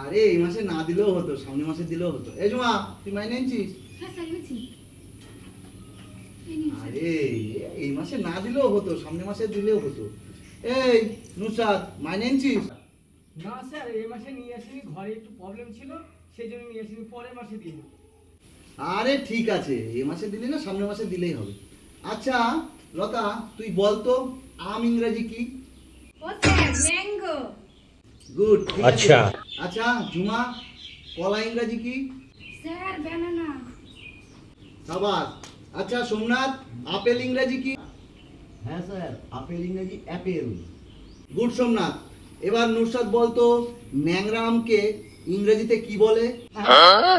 আরে এই মাসে না দিলেও হতো সামনের মাসে দিলেও হতো। এই জমা তুই মাইনে এনেছিস? হ্যাঁ আরে এই মাসে না দিলেও হতো সামনের মাসে দিলেও হতো। এই নুসাদ মাইনে এনেছিস? না স্যার এই মাসে নিয়ে আসিনি ঘরে একটু প্রবলেম ছিল সেই জন্য নিয়ে আসিনি পরের মাসে দিয়ে দেবো। আরে ঠিক আছে এই মাসে দিলি না সামনের মাসে দিলেই হবে। আচ্ছা লতা তুই বল তো আম ইংরেজি কি? ও স্যার ম্যাঙ্গো। গুড আচ্ছা। আচ্ছা ঝুমা কলা ইংরেজি কি? Sir banana. সাবাস। আচ্ছা সোমনাথ আপেল ইংরেজি কি? হ্যাঁ স্যার আপেল ইংরেজি অ্যাপেল। গুড সোমনাথ। এবার নুরসাদ বলতো ন্যাংরা আমকে ইংরেজিতে কি বলে? শালা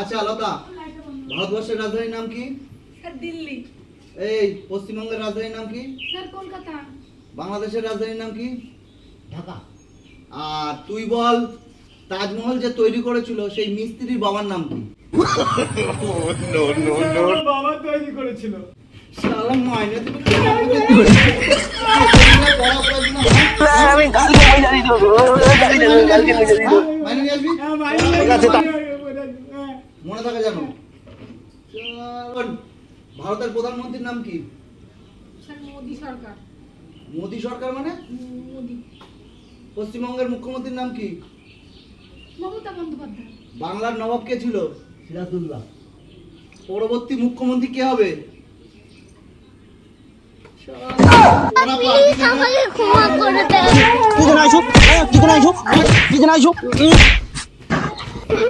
আচ্ছা লতা ভারতবর্ষের রাজধানীর নাম কি? স্যার দিল্লি। এই পশ্চিমবঙ্গের রাজধানীর নাম কি? স্যার কলকাতা। বাংলাদেশের রাজধানীর নাম কি? ঢাকা। আর তুই বল তাজমহল যে তৈরি করেছিল সেই মিস্ত্রির বাবার নাম কি? বাবা তৈরি করেছিল। শালা মাইনে মনে থাকে জানো ভারতের প্রধানমন্ত্রীর নাম কি? মোদি সরকার। মোদী সরকার মানে? পশ্চিমবঙ্গের মুখ্যমন্ত্রীর নাম কি? মমতা বন্দ্যোপাধ্যায়। বাংলার নবাব কে ছিল? সিরাজুল্লাহ। পরবর্তী মুখ্যমন্ত্রী কে হবে। কি জানাইছো কি জানাইছো কি জানাইছো